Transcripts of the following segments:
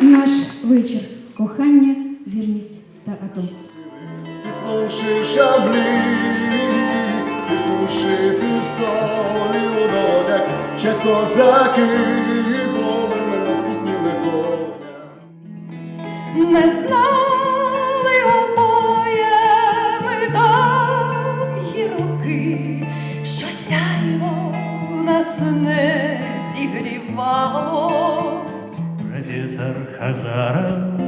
Наш вечір. Кохання, вірність та атом. Стиснувши шаблі, стиснувши пістолі у долонях, ще козаки полем на спітніли коня. Не знали обоє ми довгі роки, що сяйво нас не зігрівало Профессор Хазаров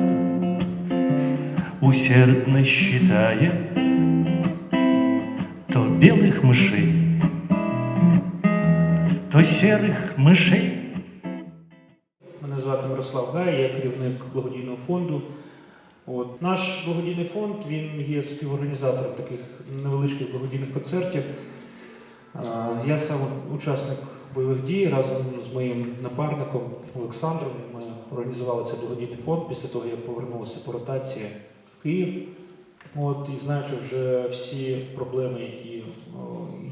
усердно считает то белых мышей, то серых мышей. Мене звати Мирослав Гай, я керівник благодійного фонду. От. Наш благодійний фонд він є співорганізатором таких невеличких благодійних концертів. А, Я сам учасник бойових дій разом з моїм напарником Олександром. Ми організували цей благодійний фонд після того, як повернулися по ротації в Київ. От, і знаючи вже всі проблеми, які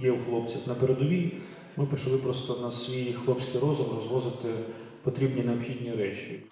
є у хлопців на передовій, ми почали просто на свій хлопський розум розвозити потрібні необхідні речі.